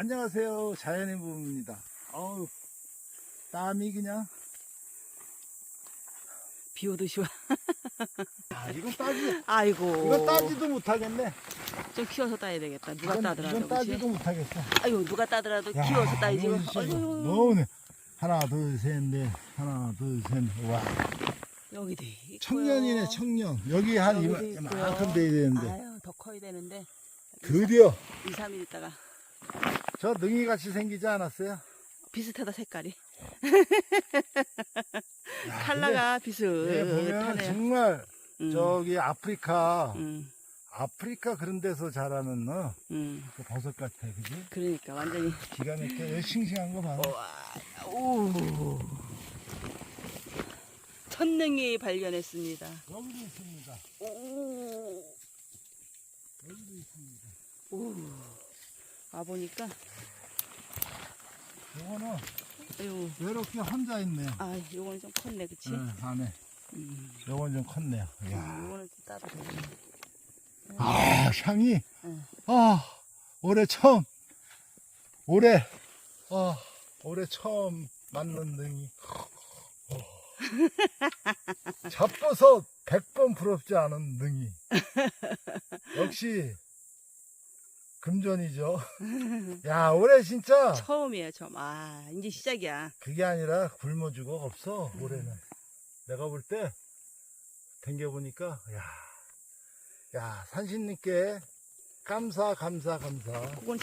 안녕하세요. 자연의 부부입니다. 어우, 땀이 그냥. 비 오듯이 와. 아, 이건 따지, 아이고. 이건 따지도 못하겠네. 좀 키워서 따야 되겠다. 누가 이건, 따더라도. 이건 그치? 따지도 못하겠어. 아유, 누가 따더라도 야, 키워서 따야지. 이거 너무네. 하나, 둘, 셋, 넷. 하나, 둘, 셋, 와. 여기도 있고요. 청년이네, 청년. 여기 한. 이만큼 돼야 되는데. 아유, 더 커야 되는데. 드디어 2, 3일 있다가. 저 능이 같이 생기지 않았어요? 비슷하다, 색깔이. 야, 근데 얘 보면 비슷하네요. 정말 음, 저기 아프리카, 음, 아프리카 그런 데서 자라는 어, 음. 그 버섯 같아, 그지? 그러니까 완전히. 기가 막혀. 여기 싱싱한 거 봐. 와, 오. 천능이 발견했습니다. 여기도 있습니다. 오. 여기도 있습니다. 오. 와 보니까 요거는 아유, 외롭게 혼자 있네요. 아, 요거는 좀 컸네, 그치? 네, 안에. 음. 요건 좀 컸네요. 이야. 요거는 좀 따도 되겠네. 아, 향이. 응. 아, 올해 처음. 올해, 아, 올해 처음 맞는 능이. 어. 잡고서 100번 부럽지 않은 능이. 역시, 금전이죠. 야, 올해 진짜. 처음이에요, 처음. 아, 이제 시작이야. 그게 아니라 굶어주고 없어, 올해는. 내가 볼 때, 댕겨보니까, 야, 야, 산신님께 감사, 감사, 감사. 그건